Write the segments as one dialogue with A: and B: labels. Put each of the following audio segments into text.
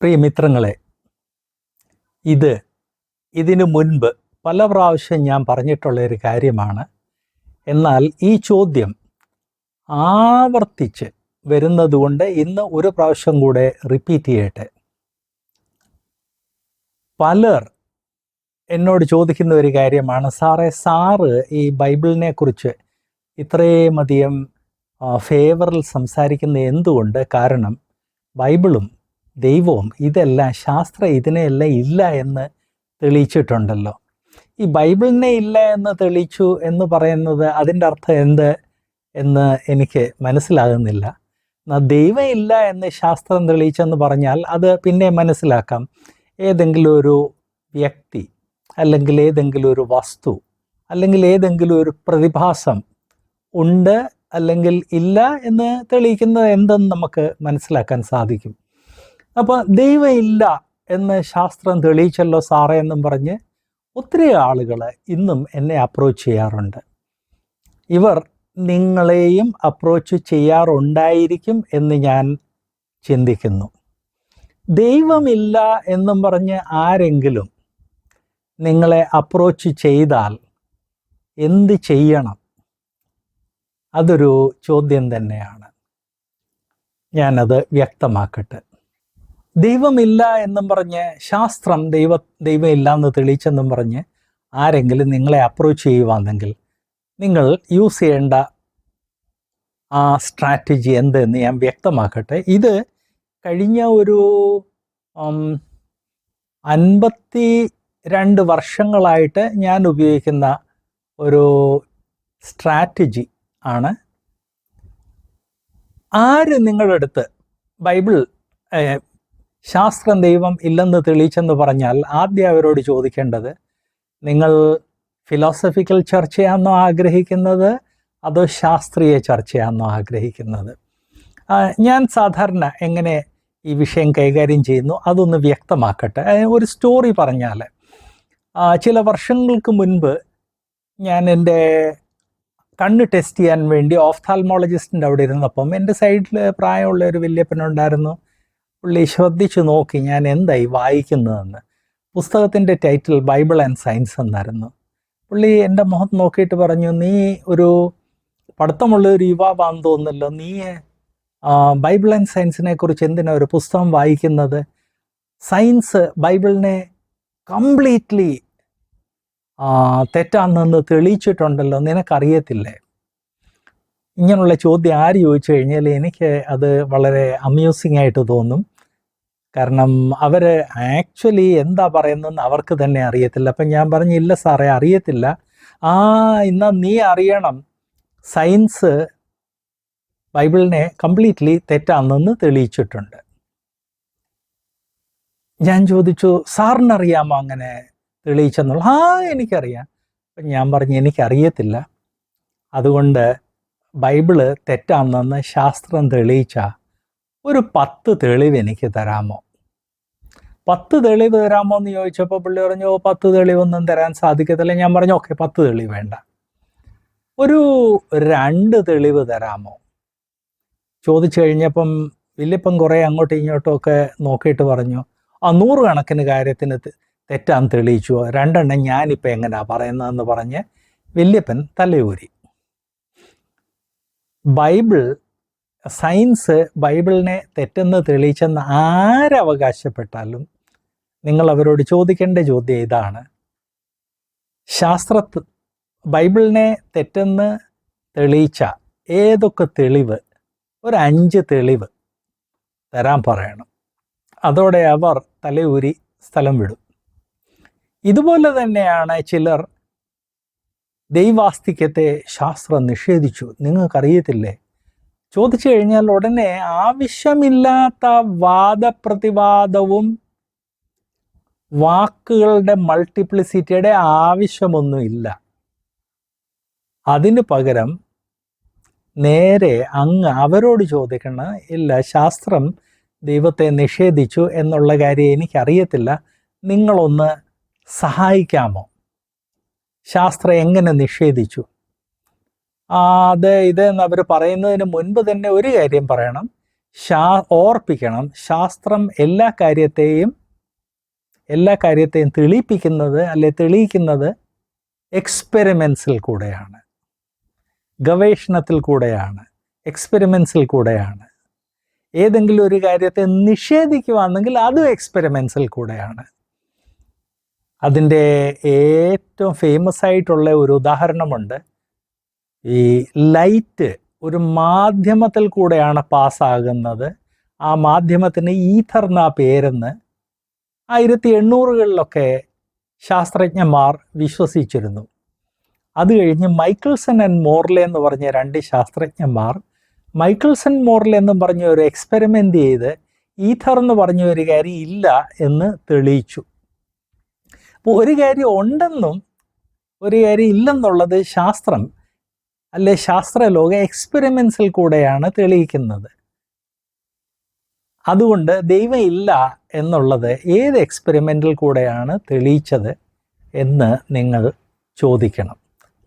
A: പ്രിയമിത്രങ്ങളെ ഇത് ഇതിനു മുൻപ് പല പ്രാവശ്യം ഞാൻ പറഞ്ഞിട്ടുള്ള ഒരു കാര്യമാണ്. എന്നാൽ ഈ ചോദ്യം ആവർത്തിച്ച് വരുന്നതുകൊണ്ട് ഇന്ന് ഒരു പ്രാവശ്യം കൂടെ റിപ്പീറ്റ് ചെയ്യട്ടെ. പലർ എന്നോട് ചോദിക്കുന്ന ഒരു കാര്യമാണ് സാറേ സാറ് ഈ ബൈബിളിനെ കുറിച്ച് ഇത്രയും അധികം ഫേവറിൽ സംസാരിക്കുന്ന എന്തുകൊണ്ട്? കാരണം ബൈബിളും ദൈവവും ഇതെല്ലാം ശാസ്ത്ര ഇതിനെയെല്ലാം ഇല്ല എന്ന് തെളിയിച്ചിട്ടുണ്ടല്ലോ. ഈ ബൈബിളിനെ ഇല്ല എന്ന് തെളിയിച്ചു എന്ന് പറയുന്നത് അതിന്റെ അർത്ഥം എന്ത് എന്ന് എനിക്ക് മനസ്സിലാകുന്നില്ല. ദൈവം ഇല്ല എന്ന് ശാസ്ത്രം തെളിയിച്ചെന്ന് പറഞ്ഞാൽ അത് പിന്നെ മനസ്സിലാക്കാം. ഏതെങ്കിലും ഒരു വ്യക്തി അല്ലെങ്കിൽ ഏതെങ്കിലും ഒരു വസ്തു അല്ലെങ്കിൽ ഏതെങ്കിലും ഒരു പ്രതിഭാസം ഉണ്ട് അല്ലെങ്കിൽ ഇല്ല എന്ന് തെളിയിക്കുന്നത് എന്തെന്ന് നമുക്ക് മനസ്സിലാക്കാൻ സാധിക്കും. അപ്പോൾ ദൈവം ഇല്ല എന്ന് ശാസ്ത്രം തെളിയിച്ചല്ലോ സാറേ എന്നും പറഞ്ഞ് ഒത്തിരി ആളുകൾ ഇന്നും എന്നെ അപ്രോച്ച് ചെയ്യാറുണ്ട്. ഇവർ നിങ്ങളെയും അപ്രോച്ച് ചെയ്യാറുണ്ടായിരിക്കും എന്ന് ഞാൻ ചിന്തിക്കുന്നു. ദൈവമില്ല എന്നും പറഞ്ഞ് ആരെങ്കിലും നിങ്ങളെ അപ്രോച്ച് ചെയ്താൽ എന്ത് ചെയ്യണം? അതൊരു ചോദ്യം തന്നെയാണ്. ഞാനത് വ്യക്തമാക്കട്ടെ. ദൈവമില്ല എന്നും പറഞ്ഞ് ശാസ്ത്രം ദൈവ ദൈവമില്ല എന്ന് തെളിയിച്ചെന്നും പറഞ്ഞ് ആരെങ്കിലും നിങ്ങളെ അപ്രോച്ച് ചെയ്യുവാണെങ്കിൽ നിങ്ങൾ യൂസ് ചെയ്യേണ്ട ആ സ്ട്രാറ്റജി എന്തെന്ന് ഞാൻ വ്യക്തമാക്കട്ടെ. ഇത് കഴിഞ്ഞ ഒരു അൻപത്തി രണ്ട് വർഷങ്ങളായിട്ട് ഞാൻ ഉപയോഗിക്കുന്ന ഒരു സ്ട്രാറ്റജി ആണ്. ആര് നിങ്ങളുടെ അടുത്ത് ബൈബിൾ ശാസ്ത്രം ദൈവം ഇല്ലെന്ന് തെളിയിച്ചെന്ന് പറഞ്ഞാൽ ആദ്യം അവരോട് ചോദിക്കേണ്ടത് നിങ്ങൾ ഫിലോസഫിക്കൽ ചർച്ചയാണോ ആഗ്രഹിക്കുന്നത്? അതോ ശാസ്ത്രീയ ചർച്ചയാണോ ആഗ്രഹിക്കുന്നത്? ഞാൻ സാധാരണ എങ്ങനെ ഈ വിഷയം കൈകാര്യം ചെയ്യുന്നു അതൊന്ന് വ്യക്തമാക്കട്ടെ. ഒരു സ്റ്റോറി പറഞ്ഞാൽ ചില വർഷങ്ങൾക്ക് മുൻപ് ഞാൻ എന്റെ കണ്ണ് ടെസ്റ്റ് ചെയ്യാൻ വേണ്ടി ഓഫ്താൽമോളജിസ്റ്റിന്റെ അവിടെ ഇരുന്നപ്പം എന്റെ സൈഡിൽ പ്രായമുള്ള ഒരു വല്യപ്പനുണ്ടായിരുന്നു. പുള്ളി ശ്രദ്ധിച്ചു നോക്കി ഞാൻ എന്തായി വായിക്കുന്നതെന്ന്. പുസ്തകത്തിന്റെ ടൈറ്റിൽ ബൈബിൾ ആൻഡ് സയൻസ് എന്നായിരുന്നു. പുള്ളി എന്റെ മുഖത്ത് നോക്കിയിട്ട് പറഞ്ഞു നീ ഒരു പഠിത്തമുള്ള ഒരു യുവാവാന്ന് തോന്നുന്നല്ലോ. നീ ബൈബിൾ ആൻഡ് സയൻസിനെ കുറിച്ച് എന്തിനാ ഒരു പുസ്തകം വായിക്കുന്നത്? സയൻസ് ബൈബിളിനെ കംപ്ലീറ്റ്ലി തെറ്റാണെന്ന് തെളിയിച്ചിട്ടുണ്ടല്ലോ. നിനക്കറിയത്തില്ലേ? ഇങ്ങനെയുള്ള ചോദ്യം ആര് ചോദിച്ചു കഴിഞ്ഞാൽ എനിക്ക് അത് വളരെ അമ്യൂസിങ് ആയിട്ട് തോന്നും. കാരണം അവർ ആക്ച്വലി എന്താ പറയുന്നതെന്ന് അവർക്ക് തന്നെ അറിയത്തില്ല. അപ്പം ഞാൻ പറഞ്ഞു ഇല്ല സാറേ അറിയത്തില്ല. ആ എന്നാ നീ അറിയണം. സയൻസ് ബൈബിളിനെ കംപ്ലീറ്റ്ലി തെറ്റാണെന്ന് തെളിയിച്ചിട്ടുണ്ട്. ഞാൻ ചോദിച്ചു സാറിനറിയാമോ അങ്ങനെ തെളിയിച്ചെന്നുള്ള ആ എനിക്കറിയാം. ഞാൻ പറഞ്ഞു എനിക്കറിയത്തില്ല. അതുകൊണ്ട് ബൈബിൾ തെറ്റാണെന്ന് ശാസ്ത്രം തെളിയിച്ച ഒരു പത്ത് തെളിവ് എനിക്ക് തരാമോ? പത്ത് തെളിവ് തരാമോ എന്ന് ചോദിച്ചപ്പോൾ പുള്ളി പറഞ്ഞു ഓ പത്ത് തെളിവൊന്നും തരാൻ സാധിക്കത്തില്ല. ഞാൻ പറഞ്ഞു ഓക്കെ പത്ത് തെളിവ് വേണ്ട. ഒരു രണ്ട് തെളിവ് തരാമോ? ചോദിച്ചു കഴിഞ്ഞപ്പം വല്യപ്പം കുറേ അങ്ങോട്ടും ഇങ്ങോട്ടും ഒക്കെ നോക്കിയിട്ട് പറഞ്ഞു ആ നൂറുകണക്കിന് കാര്യത്തിന് തെറ്റാൻ തെളിയിച്ചു. രണ്ടെണ്ണം ഞാനിപ്പോൾ എങ്ങനെയാണ് പറയുന്നതെന്ന് പറഞ്ഞ് വല്യപ്പൻ തലയൂരി. ബൈബിൾ സയൻസ് ബൈബിളിനെ തെറ്റെന്ന് തെളിയിച്ചെന്ന് ആരവകാശപ്പെട്ടാലും നിങ്ങൾ അവരോട് ചോദിക്കേണ്ട ചോദ്യം ഇതാണ്. ശാസ്ത്ര ബൈബിളിനെ തെറ്റെന്ന് തെളിയിച്ച ഏതൊക്കെ തെളിവ്? ഒരു അഞ്ച് തെളിവ് തരാൻ പറയണം. അതോടെ അവർ തലയൂരി സ്ഥലം വിടും. ഇതുപോലെ തന്നെയാണ് ചിലർ ദൈവാസ്തിക്യത്തെ ശാസ്ത്രം നിഷേധിച്ചു. നിങ്ങൾക്കറിയത്തില്ലേ? ചോദിച്ചു കഴിഞ്ഞാൽ ഉടനെ ആവശ്യമില്ലാത്ത വാദപ്രതിവാദവും വാക്കുകളുടെ മൾട്ടിപ്ലിസിറ്റിയുടെ ആവശ്യമൊന്നുമില്ല. അതിന് പകരം നേരെ അങ്ങ് അവരോട് ചോദിക്കണം ഇല്ല ശാസ്ത്രം ദൈവത്തെ നിഷേധിച്ചു എന്നുള്ള കാര്യം എനിക്കറിയത്തില്ല. നിങ്ങളൊന്ന് സഹായിക്കാമോ? ശാസ്ത്രം എങ്ങനെ നിഷേധിച്ചു? അത് ഇത് അവർ പറയുന്നതിന് മുൻപ് തന്നെ ഒരു കാര്യം പറയണം. ശാ ഓർപ്പിക്കണം. ശാസ്ത്രം എല്ലാ കാര്യത്തെയും എല്ലാ കാര്യത്തെയും തെളിയിപ്പിക്കുന്നത് അല്ലെ തെളിയിക്കുന്നത് എക്സ്പെരിമെൻസിൽ കൂടെയാണ്. ഗവേഷണത്തിൽ കൂടെയാണ്. എക്സ്പെരിമെൻസിൽ കൂടെയാണ്. ഏതെങ്കിലും ഒരു കാര്യത്തെ നിഷേധിക്കുവാണെങ്കിൽ അതും എക്സ്പെരിമെൻസിൽ കൂടെയാണ്. അതിന്റെ ഏറ്റവും ഫേമസ് ആയിട്ടുള്ള ഒരു ഉദാഹരണമുണ്ട്. ഈ ലൈറ്റ് ഒരു മാധ്യമത്തിൽ കൂടെയാണ് പാസ്സാകുന്നത് ആ മാധ്യമത്തിന് ഈഥർ എന്ന പേരെന്ന് ആയിരത്തി എണ്ണൂറുകളിലൊക്കെ ശാസ്ത്രജ്ഞന്മാർ വിശ്വസിച്ചിരുന്നു. അത് കഴിഞ്ഞ് മൈക്കിൾസൺ ആൻഡ് മോർലെ എന്ന് പറഞ്ഞ രണ്ട് ശാസ്ത്രജ്ഞന്മാർ മൈക്കിൾസൺ മോർലെ എന്ന് പറഞ്ഞ ഒരു എക്സ്പെരിമെന്റ് ചെയ്ത് ഈഥർ എന്ന് പറഞ്ഞ ഒരു കാര്യം ഇല്ല എന്ന് തെളിയിച്ചു. അപ്പോൾ ഒരു കാര്യം ഉണ്ടെന്നും ഒരു കാര്യം ഇല്ലെന്നുള്ളത് ശാസ്ത്രം അല്ലെ ശാസ്ത്രലോക എക്സ്പെരിമെൻസിൽ കൂടെയാണ് തെളിയിക്കുന്നത്. അതുകൊണ്ട് ദൈവം ഇല്ല എന്നുള്ളത് ഏത് എക്സ്പെരിമെന്റിൽ കൂടെയാണ് തെളിയിച്ചത് എന്ന് നിങ്ങൾ ചോദിക്കണം.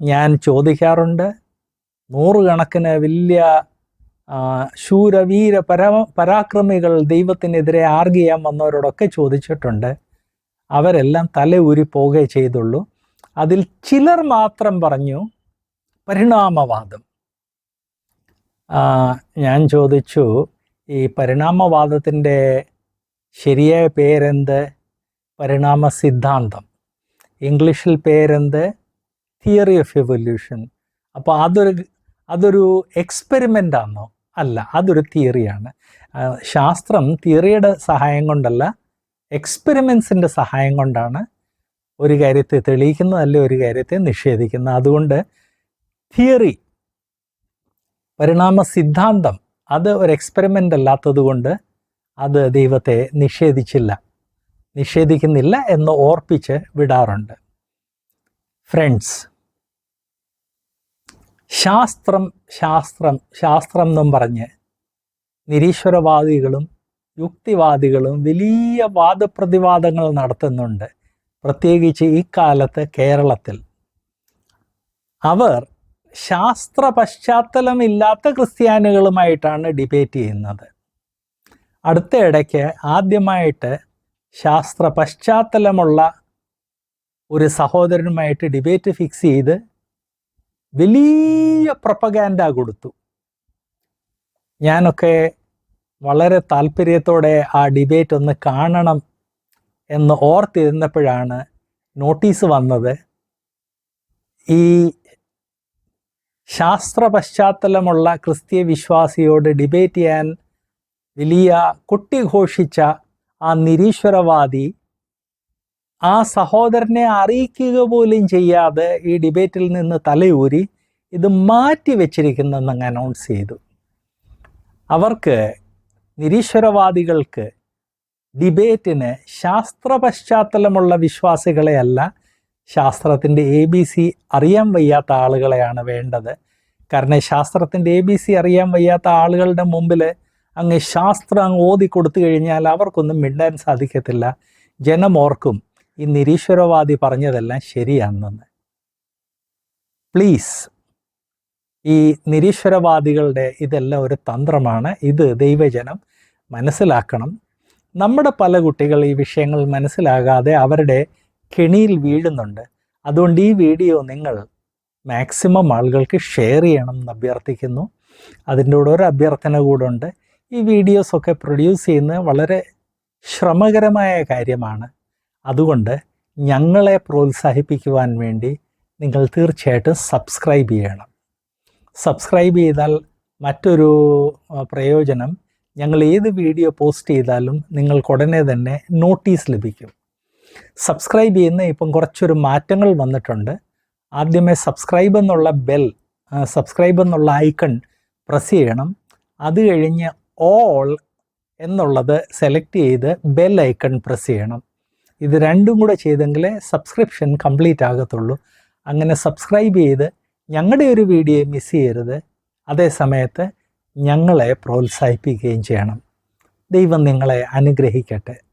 A: ഞാൻ ചോദിക്കാറുണ്ട്. നൂറുകണക്കിന് വലിയ ശൂരവീര പരാ പരാക്രമികൾ ദൈവത്തിനെതിരെ ആർഗ് ചെയ്യാൻ വന്നവരോടൊക്കെ ചോദിച്ചിട്ടുണ്ട്. അവരെല്ലാം തല ഊരി പോകേ ചെയ്തുള്ളൂ. അതിൽ ചിലർ മാത്രം പറഞ്ഞു പരിണാമവാദം. ഞാൻ ചോദിച്ചു ഈ പരിണാമവാദത്തിന്റെ ശരിയായ പേരെന്ത്? പരിണാമ സിദ്ധാന്തം ഇംഗ്ലീഷിൽ പേരെന്ത്? Theory of evolution. അപ്പോൾ അതൊരു അതൊരു എക്സ്പെരിമെന്റ് ആണോ അല്ല അതൊരു തിയറിയാണ്. ശാസ്ത്രം തിയറിയുടെ സഹായം കൊണ്ടല്ല എക്സ്പെരിമെൻസിന്റെ സഹായം കൊണ്ടാണ് ഒരു കാര്യത്തെ തെളിയിക്കുന്നത് അല്ലെ ഒരു കാര്യത്തെ നിഷേധിക്കുന്നത് അതുകൊണ്ട് തിയറി പരിണാമ സിദ്ധാന്തം അത് ഒരു എക്സ്പെരിമെന്റ് അല്ലാത്തത് കൊണ്ട് അത് ദൈവത്തെ നിഷേധിച്ചില്ല. നിഷേധിക്കുന്നില്ല എന്ന് ഓർപ്പിച്ച് വിടാറുണ്ട്. ഫ്രണ്ട്സ് ശാസ്ത്രം ശാസ്ത്രം ശാസ്ത്രം എന്നും പറഞ്ഞ് നിരീശ്വരവാദികളും യുക്തിവാദികളും വലിയ വാദപ്രതിവാദങ്ങൾ നടത്തുന്നുണ്ട്. പ്രത്യേകിച്ച് ഈ കാലത്ത് കേരളത്തിൽ. അവർ ശാസ്ത്ര പശ്ചാത്തലമില്ലാത്ത ക്രിസ്ത്യാനികളുമായിട്ടാണ് ഡിബേറ്റ് ചെയ്യുന്നത്. അടുത്ത ഇടയ്ക്ക് ആദ്യമായിട്ട് ശാസ്ത്ര പശ്ചാത്തലമുള്ള ഒരു സഹോദരനുമായിട്ട് ഡിബേറ്റ് ഫിക്സ് ചെയ്ത് വലിയ പ്രൊപ്പഗാൻഡ കൊടുത്തു. ഞാനൊക്കെ വളരെ താല്പര്യത്തോടെ ആ ഡിബേറ്റ് ഒന്ന് കാണണം എന്ന് ഓർത്തിരുന്നപ്പോഴാണ് നോട്ടീസ് വന്നത്. ഈ ശാസ്ത്ര പശ്ചാത്തലമുള്ള ക്രിസ്തീയ വിശ്വാസിയോട് ഡിബേറ്റ് ചെയ്യാൻ വലിയ കുട്ടിഘോഷിച്ച ആ നിരീശ്വരവാദി ആ സഹോദരനെ അറിയിക്കുക പോലും ചെയ്യാതെ ഈ ഡിബേറ്റിൽ നിന്ന് തലയൂരി ഇത് മാറ്റി വെച്ചിരിക്കുന്നെന്ന് അനൗൺസ് ചെയ്തു. അവർക്ക് നിരീശ്വരവാദികൾക്ക് ഡിബേറ്റിന് ശാസ്ത്ര പശ്ചാത്തലമുള്ള വിശ്വാസികളെയല്ല ശാസ്ത്രത്തിന്റെ എ ബി സി അറിയാൻ വയ്യാത്ത ആളുകളെയാണ് വേണ്ടത്. കാരണം ശാസ്ത്രത്തിന്റെ എ ബി സി അറിയാൻ വയ്യാത്ത ആളുകളുടെ മുമ്പിൽ അങ്ങ് ശാസ്ത്രം അങ്ങ് ഓതി കൊടുത്തു കഴിഞ്ഞാൽ അവർക്കൊന്നും മിണ്ടാൻ സാധിക്കത്തില്ല. ജനമോർക്കും ഈ നിരീശ്വരവാദി പറഞ്ഞതെല്ലാം ശരിയാണെന്ന്. പ്ലീസ് ഈ നിരീശ്വരവാദികളുടെ ഇതെല്ലാം ഒരു തന്ത്രമാണ്. ഇത് ദൈവജനം മനസ്സിലാക്കണം. നമ്മുടെ പല കുട്ടികൾ ഈ വിഷയങ്ങൾ മനസ്സിലാകാതെ അവരുടെ കെണിയിൽ വീഴുന്നുണ്ട്. അതുകൊണ്ട് ഈ വീഡിയോ നിങ്ങൾ മാക്സിമം ആളുകൾക്ക് ഷെയർ ചെയ്യണം എന്ന് അഭ്യർത്ഥിക്കുന്നു. അതിന്റെ കൂടെ ഒരു അഭ്യർത്ഥന കൂടെ ഉണ്ട്. ഈ വീഡിയോസൊക്കെ പ്രൊഡ്യൂസ് ചെയ്യുന്നത് വളരെ ശ്രമകരമായ കാര്യമാണ്. അതുകൊണ്ട് ഞങ്ങളെ പ്രോത്സാഹിപ്പിക്കുവാൻ വേണ്ടി നിങ്ങൾ തീർച്ചയായിട്ടും സബ്സ്ക്രൈബ് ചെയ്യണം. സബ്സ്ക്രൈബ് ചെയ്താൽ മറ്റൊരു പ്രയോജനം ഞങ്ങൾ ഏത് വീഡിയോ പോസ്റ്റ് ചെയ്താലും നിങ്ങൾക്ക് ഉടനെ തന്നെ നോട്ടീസ് ലഭിക്കും. സബ്സ്ക്രൈബ് ചെയ്യുന്ന ഇപ്പം കുറച്ചൊരു മാറ്റങ്ങൾ വന്നിട്ടുണ്ട്. ആദ്യമേ സബ്സ്ക്രൈബ് എന്നുള്ള ബെൽ സബ്സ്ക്രൈബ് എന്നുള്ള ഐക്കൺ പ്രസ് ചെയ്യണം. അത് കഴിഞ്ഞ് ഓൾ എന്നുള്ളത് സെലക്ട് ചെയ്ത് ബെൽ ഐക്കൺ പ്രസ് ചെയ്യണം. ഇത് രണ്ടും കൂടെ ചെയ്തെങ്കിലേ സബ്സ്ക്രിപ്ഷൻ കംപ്ലീറ്റ് ആകത്തുള്ളൂ. അങ്ങനെ സബ്സ്ക്രൈബ് ചെയ്ത് ഞങ്ങളുടെ ഒരു വീഡിയോ മിസ് ചെയ്യരുത്. അതേ സമയത്ത് ഞങ്ങളെ പ്രോത്സാഹിപ്പിക്കുകയും ചെയ്യണം. ദൈവം നിങ്ങളെ അനുഗ്രഹിക്കട്ടെ.